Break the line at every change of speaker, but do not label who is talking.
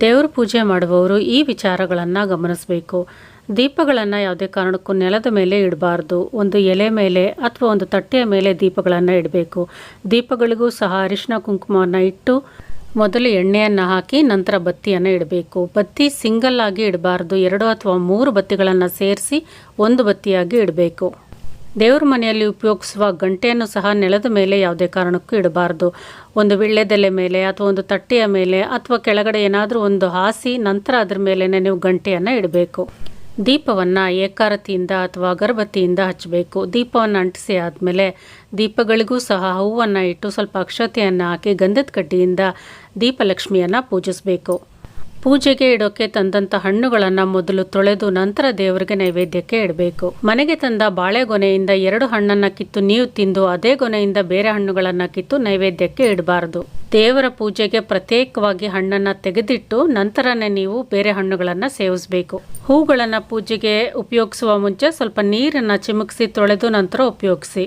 ದೇವ್ರ ಪೂಜೆ ಮಾಡುವವರು ಈ ವಿಚಾರಗಳನ್ನು ಗಮನಿಸಬೇಕು. ದೀಪಗಳನ್ನು ಯಾವುದೇ ಕಾರಣಕ್ಕೂ ನೆಲದ ಮೇಲೆ ಇಡಬಾರ್ದು. ಒಂದು ಎಲೆ ಮೇಲೆ ಅಥವಾ ಒಂದು ತಟ್ಟೆಯ ಮೇಲೆ ದೀಪಗಳನ್ನು ಇಡಬೇಕು. ದೀಪಗಳಿಗೂ ಸಹ ಅರಿಶಿನ ಕುಂಕುಮವನ್ನು ಇಟ್ಟು ಮೊದಲು ಎಣ್ಣೆಯನ್ನು ಹಾಕಿ ನಂತರ ಬತ್ತಿಯನ್ನು ಇಡಬೇಕು. ಬತ್ತಿ ಸಿಂಗಲ್ ಆಗಿ ಇಡಬಾರ್ದು. ಎರಡು ಅಥವಾ ಮೂರು ಬತ್ತಿಗಳನ್ನು ಸೇರಿಸಿ ಒಂದು ಬತ್ತಿಯಾಗಿ ಇಡಬೇಕು. ದೇವ್ರ ಮನೆಯಲ್ಲಿ ಉಪಯೋಗಿಸುವ ಗಂಟೆಯನ್ನು ಸಹ ನೆಲದ ಮೇಲೆ ಯಾವುದೇ ಕಾರಣಕ್ಕೂ ಇಡಬಾರ್ದು. ಒಂದು ವಿಳ್ಳೆದೆಲೆ ಮೇಲೆ ಅಥವಾ ಒಂದು ತಟ್ಟೆಯ ಮೇಲೆ ಅಥವಾ ಕೆಳಗಡೆ ಏನಾದರೂ ಒಂದು ಹಾಸಿ ನಂತರ ಅದರ ಮೇಲೆ ನೀವು ಗಂಟೆಯನ್ನು ಇಡಬೇಕು. ದೀಪವನ್ನು ಏಕಾರತಿಯಿಂದ ಅಥವಾ ಅಗರಬತ್ತಿಯಿಂದ ಹಚ್ಚಬೇಕು. ದೀಪವನ್ನು ಅಂಟಿಸಿ ಆದಮೇಲೆ ದೀಪಗಳಿಗೂ ಸಹ ಹೂವನ್ನು ಇಟ್ಟು ಸ್ವಲ್ಪ ಅಕ್ಷತೆಯನ್ನು ಹಾಕಿ ಗಂಧದ ಕಡ್ಡಿಯಿಂದ ದೀಪಲಕ್ಷ್ಮಿಯನ್ನು ಪೂಜಿಸಬೇಕು. ಪೂಜೆಗೆ ಇಡೋಕೆ ತಂದಂತ ಹಣ್ಣುಗಳನ್ನು ಮೊದಲು ತೊಳೆದು ನಂತರ ದೇವರಿಗೆ ನೈವೇದ್ಯಕ್ಕೆ ಇಡಬೇಕು. ಮನೆಗೆ ತಂದ ಬಾಳೆಗೊನೆಯಿಂದ ಎರಡು ಹಣ್ಣನ್ನು ಕಿತ್ತು ನೀವು ತಿಂದು ಅದೇ ಗೊನೆಯಿಂದ ಬೇರೆ ಹಣ್ಣುಗಳನ್ನು ಕಿತ್ತು ನೈವೇದ್ಯಕ್ಕೆ ಇಡಬಾರದು. ದೇವರ ಪೂಜೆಗೆ ಪ್ರತ್ಯೇಕವಾಗಿ ಹಣ್ಣನ್ನು ತೆಗೆದಿಟ್ಟು ನಂತರನೇ ನೀವು ಬೇರೆ ಹಣ್ಣುಗಳನ್ನು ಸೇವಿಸಬೇಕು. ಹೂಗಳನ್ನು ಪೂಜೆಗೆ ಉಪಯೋಗಿಸುವ ಮುಂಚೆ ಸ್ವಲ್ಪ ನೀರನ್ನು ಚಿಮುಕಿಸಿ ತೊಳೆದು ನಂತರ ಉಪಯೋಗಿಸಿ.